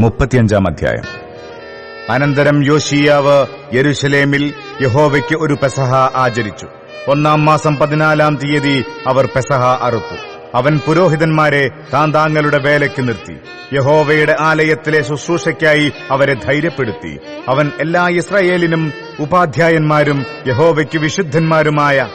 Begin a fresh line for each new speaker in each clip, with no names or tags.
മുപ്പത്തിയഞ്ചാം അധ്യായം. അനന്തരം യോഷിയാവ് യെരുശലേമിൽ യഹോവയ്ക്ക് ഒരു പെസഹ ആചരിച്ചു. ഒന്നാം മാസം പതിനാലാം തീയതി അവർ പെസഹ അറുത്തു. അവൻ പുരോഹിതന്മാരെ താൻ താങ്കളുടെ വേലയ്ക്ക് നിർത്തി. യഹോവയുടെ ആലയത്തിലെ ശുശ്രൂഷയ്ക്കായി അവരെ ധൈര്യപ്പെടുത്തി. അവൻ എല്ലാ ഇസ്രായേലിനും ഉപാധ്യായന്മാരും യഹോവയ്ക്ക് വിശുദ്ധന്മാരുമായ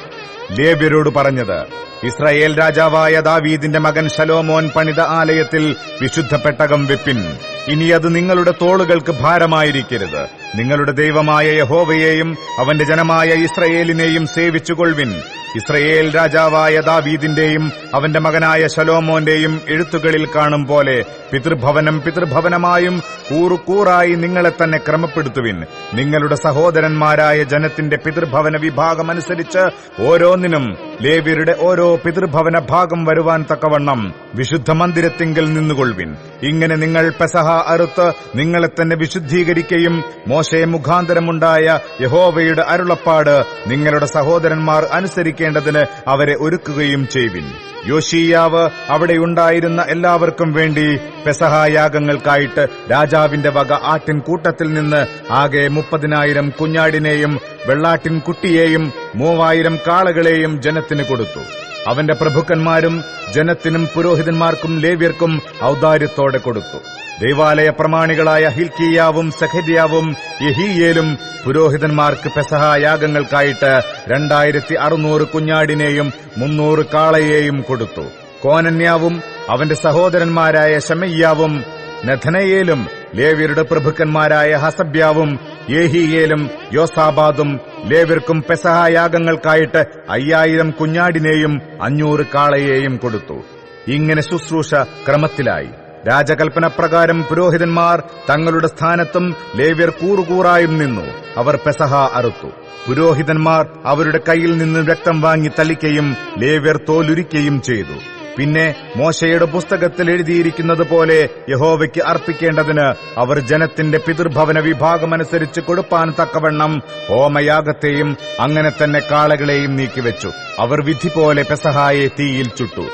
ലേബ്യരോട് പറഞ്ഞത് ഇസ്രായേൽ രാജാവായ ദാവീദിന്റെ മകൻ ശലോമോൻ പണിത ആലയത്തിൽ വിശുദ്ധ പെട്ടകം വെപ്പിൻ. ഇനി അത് നിങ്ങളുടെ തോളുകൾക്ക് ഭാരമായിരിക്കരുത്. നിങ്ങളുടെ ദൈവമായ യഹോവയെയും അവന്റെ ജനമായ ഇസ്രയേലിനെയും സേവിച്ചുകൊള്ളുവിൻ. ഇസ്രയേൽ രാജാവായ ദാവീദിന്റെയും അവന്റെ മകനായ ശലോമോന്റെയും എഴുത്തുകളിൽ കാണും പോലെ പിതൃഭവനം പിതൃഭവനമായും കൂറുകൂറായി നിങ്ങളെ തന്നെ ക്രമപ്പെടുത്തുവിൻ. നിങ്ങളുടെ സഹോദരന്മാരായ ജനത്തിന്റെ പിതൃഭവന വിഭാഗമനുസരിച്ച് ഓരോന്നിനും ലേവ്യരുടെ ഓരോ പിതൃഭവന ഭാഗം വരുവാൻ തക്കവണ്ണം വിശുദ്ധ മന്ദിരത്തിങ്കിൽ നിന്നുകൊള്ളുവിൻ. ഇങ്ങനെ നിങ്ങൾ പെസഹ അറുത്ത് നിങ്ങളെ തന്നെ വിശുദ്ധീകരിക്കുകയും മോശെ മുഖാന്തരമുണ്ടായ യഹോവയുടെ അരുളപ്പാട് നിങ്ങളുടെ സഹോദരന്മാർ അനുസരിക്കേണ്ടതിന് അവരെ ഒരുക്കുകയും ചെയ്യുവിൻ യോശീയാവ് അവിടെയുണ്ടായിരുന്ന എല്ലാവർക്കും വേണ്ടി പെസഹായാഗങ്ങൾക്കായിട്ട് രാജാവിന്റെ വക ആട്ടിൻ കൂട്ടത്തിൽ നിന്ന് ആകെ മുപ്പതിനായിരം കുഞ്ഞാടിനെയും വെള്ളാട്ടിൻ കുട്ടിയെയും മൂവായിരം കാളകളെയും ജനത്തിന് കൊടുത്തു. അവന്റെ പ്രഭുക്കന്മാരും ജനത്തിനും പുരോഹിതന്മാർക്കും ലേവ്യർക്കും ഔദാര്യത്തോടെ കൊടുത്തു. ദൈവാലയ പ്രമാണികളായ ഹിൽക്കിയാവും സഖരിയാവും യഹീയേലും പുരോഹിതന്മാർക്ക് പെസഹായാഗങ്ങൾക്കായിട്ട് രണ്ടായിരത്തി അറുന്നൂറ് കുഞ്ഞാടിനെയും മുന്നൂറ് കാളയെയും കൊടുത്തു. കോനന്യാവും അവന്റെ സഹോദരന്മാരായ ശമയ്യാവും നഥനയേലും ലേവ്യരുടെ പ്രഭുക്കന്മാരായ ഹസബ്യാവും യേഹിയേലും യോസാബാദും ലേവിർക്കും പെസഹായാഗങ്ങൾക്കായിട്ട് അയ്യായിരം കുഞ്ഞാടിനെയും അഞ്ഞൂറ് കാളയെയും കൊടുത്തു. ഇങ്ങനെ ശുശ്രൂഷ ക്രമത്തിലായി. രാജകൽപ്പന പ്രകാരം പുരോഹിതന്മാർ തങ്ങളുടെ സ്ഥാനത്തും ലേവ്യർ കൂറുകൂറായും നിന്നു. അവർ പെസഹ അറുത്തു. പുരോഹിതന്മാർ അവരുടെ കയ്യിൽ നിന്ന് രക്തം വാങ്ങി തളിക്കുകയും ലേവ്യർ തോലുരിക്കുകയും ചെയ്തു. പിന്നെ മോശയുടെ പുസ്തകത്തിൽ എഴുതിയിരിക്കുന്നത് പോലെ യഹോവയ്ക്ക് അർപ്പിക്കേണ്ടതിന് അവർ ജനത്തിന്റെ പിതൃഭവന വിഭാഗമനുസരിച്ച് കൊടുപ്പാൻ തക്കവണ്ണം ഹോമയാഗത്തെയും അങ്ങനെ തന്നെ കാളകളെയും നീക്കിവെച്ചു. അവർ വിധി പോലെ പെസഹായെ തീയിൽ ചുട്ടു.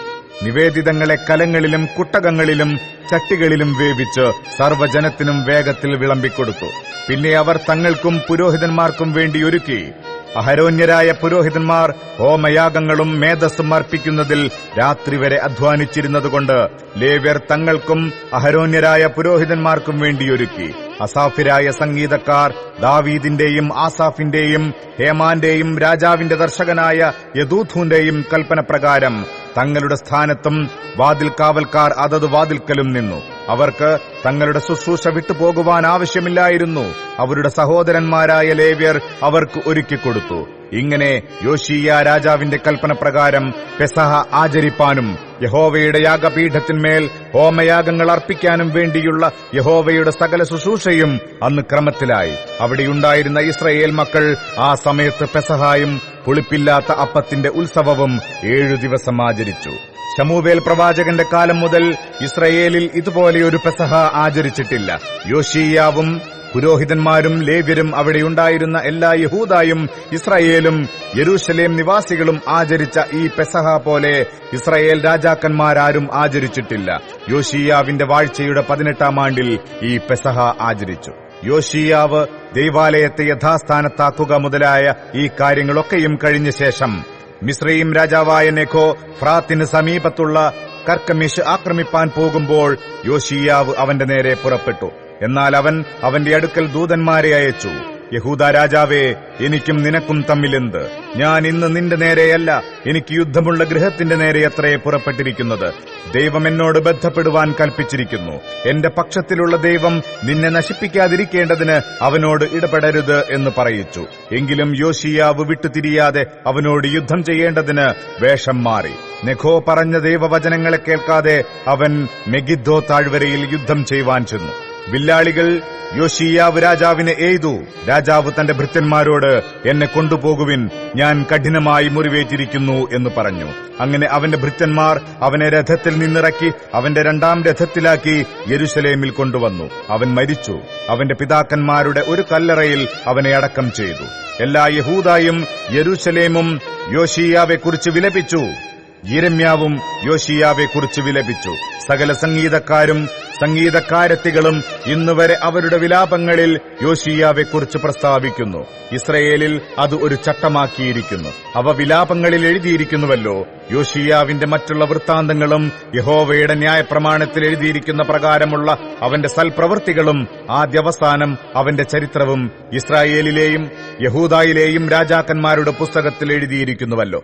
നിവേദിതങ്ങളെ കലങ്ങളിലും കുട്ടകങ്ങളിലും ചട്ടികളിലും വേവിച്ച് സർവജനത്തിനും വേഗത്തിൽ വിളമ്പിക്കൊടുത്തു. പിന്നെ അവർ തങ്ങൾക്കും പുരോഹിതന്മാർക്കും വേണ്ടി ഒരുക്കി. അഹരോന്യരായ പുരോഹിതന്മാർ ഹോമയാഗങ്ങളും മേധസ്സും അർപ്പിക്കുന്നതിൽ രാത്രി വരെ അധ്വാനിച്ചിരുന്നതുകൊണ്ട് ലേവ്യർ തങ്ങൾക്കും അഹരോന്യരായ പുരോഹിതന്മാർക്കും വേണ്ടിയൊരുക്കി. അസാഫിരായ സംഗീതക്കാർ ദാവീദിന്റെയും ആസാഫിന്റെയും ഹേമാന്റെയും രാജാവിന്റെ ദർശകനായ യദൂഥൂന്റെയും കൽപ്പന പ്രകാരം തങ്ങളുടെ സ്ഥാനത്തും വാതിൽ കാവൽക്കാർ അതത് വാതിൽക്കലും നിന്നു. അവർക്ക് തങ്ങളുടെ ശുശ്രൂഷ വിട്ടുപോകുവാൻ ആവശ്യമില്ലായിരുന്നു. അവരുടെ സഹോദരന്മാരായ ലേവ്യർ അവർക്ക് ഒരുക്കിക്കൊടുത്തു ഇങ്ങനെ യോഷിയ രാജാവിന്റെ കൽപ്പന പ്രകാരം പെസഹ ആചരിപ്പാനും യഹോവയുടെ യാഗപീഠത്തിന്മേൽ ഹോമയാഗങ്ങൾ അർപ്പിക്കാനും വേണ്ടിയുള്ള യഹോവയുടെ സകല ശുശ്രൂഷയും അന്ന് ക്രമത്തിലായി. അവിടെയുണ്ടായിരുന്ന ഇസ്രയേൽ മക്കൾ ആ സമയത്ത് പെസഹായും പുളിപ്പില്ലാത്ത അപ്പത്തിന്റെ ഉത്സവവും ഏഴു ദിവസം ആചരിച്ചു. ശമൂവേൽ പ്രവാചകന്റെ കാലം മുതൽ ഇസ്രയേലിൽ ഇതുപോലെയൊരു പെസഹ ആചരിച്ചിട്ടില്ല. യോഷിയാവും പുരോഹിതന്മാരും ലേവ്യരും അവിടെയുണ്ടായിരുന്ന എല്ലാ യഹൂദായും ഇസ്രയേലും യെരൂശലേം നിവാസികളും ആചരിച്ച ഈ പെസഹ പോലെ ഇസ്രയേൽ രാജാക്കന്മാരാരും ആചരിച്ചിട്ടില്ല. യോഷിയാവിന്റെ വാഴ്ചയുടെ പതിനെട്ടാം ആണ്ടിൽ ഈ പെസഹ ആചരിച്ചു. യോഷിയാവ് ദൈവാലയത്തെ യഥാസ്ഥാനത്താക്കുക മുതലായ ഈ കാര്യങ്ങളൊക്കെയും കഴിഞ്ഞ ശേഷം മിശ്രയും രാജാവായ നെഖോ ഫ്രാത്തിന് സമീപത്തുള്ള കർക്കമിഷ് ആക്രമിപ്പാൻ പോകുമ്പോൾ യോഷിയാവ് അവന്റെ നേരെ പുറപ്പെട്ടു. എന്നാൽ അവൻ അവന്റെ അടുക്കൽ ദൂതന്മാരെ അയച്ചു. യഹൂദ രാജാവേ എനിക്കും നിനക്കും തമ്മിലെന്ത്? ഞാൻ ഇന്ന് നിന്റെ നേരെയല്ല എനിക്ക് യുദ്ധമുള്ള ഗൃഹത്തിന്റെ നേരെ അത്രയെ പുറപ്പെട്ടിരിക്കുന്നത്. ദൈവം എന്നോട് ബന്ധപ്പെടുവാൻ കൽപ്പിച്ചിരിക്കുന്നു. എന്റെ പക്ഷത്തിലുള്ള ദൈവം നിന്നെ നശിപ്പിക്കാതിരിക്കേണ്ടതിന് അവനോട് ഇടപെടരുത് എന്ന് പറയിച്ചു. എങ്കിലും യോശിയാവ് വിട്ടുതിരിയാതെ അവനോട് യുദ്ധം ചെയ്യേണ്ടതിന് വേഷം മാറി. നെഖോ പറഞ്ഞ ദൈവവചനങ്ങളെ കേൾക്കാതെ അവൻ മെഗിദ്ദോ താഴ്വരയിൽ യുദ്ധം ചെയ്യുവാൻ ചെന്നു. വില്ലാളികൾ യോഷിയാവ് രാജാവിനെ എയ്തു. രാജാവ് തന്റെ ഭൃത്യന്മാരോട് എന്നെ കൊണ്ടുപോകുവിൻ ഞാൻ കഠിനമായി മുറിവേറ്റിരിക്കുന്നു എന്ന് പറഞ്ഞു. അങ്ങനെ അവന്റെ ഭൃത്യന്മാർ അവനെ രഥത്തിൽ നിന്നിറക്കി അവന്റെ രണ്ടാം രഥത്തിലാക്കി യെരുശലേമിൽ കൊണ്ടുവന്നു. അവൻ മരിച്ചു. അവന്റെ പിതാക്കന്മാരുടെ ഒരു കല്ലറയിൽ അവനെ അടക്കം ചെയ്തു. എല്ലാ യഹൂദായും യെരുശലേമും യോഷിയാവെക്കുറിച്ച് വിലപിച്ചു. യിരമ്യാവും യോഷിയാവെക്കുറിച്ച് വിലപിച്ചു. സകല സംഗീതക്കാരും സംഗീതക്കാരത്തികളും ഇന്നുവരെ അവരുടെ വിലാപങ്ങളിൽ യോഷിയാവെക്കുറിച്ച് പ്രസ്താവിക്കുന്നു. ഇസ്രയേലിൽ അത് ഒരു ചട്ടമാക്കിയിരിക്കുന്നു. അവ വിലാപങ്ങളിൽ എഴുതിയിരിക്കുന്നുവല്ലോ. യോഷിയാവിന്റെ മറ്റുള്ള വൃത്താന്തങ്ങളും യഹോവയുടെ ന്യായപ്രമാണത്തിൽ എഴുതിയിരിക്കുന്ന പ്രകാരമുള്ള അവന്റെ സൽപ്രവൃത്തികളും ആദ്യവസാനം അവന്റെ ചരിത്രവും ഇസ്രായേലിലെയും യഹൂദായിലെയും രാജാക്കന്മാരുടെ പുസ്തകത്തിൽ എഴുതിയിരിക്കുന്നുവല്ലോ.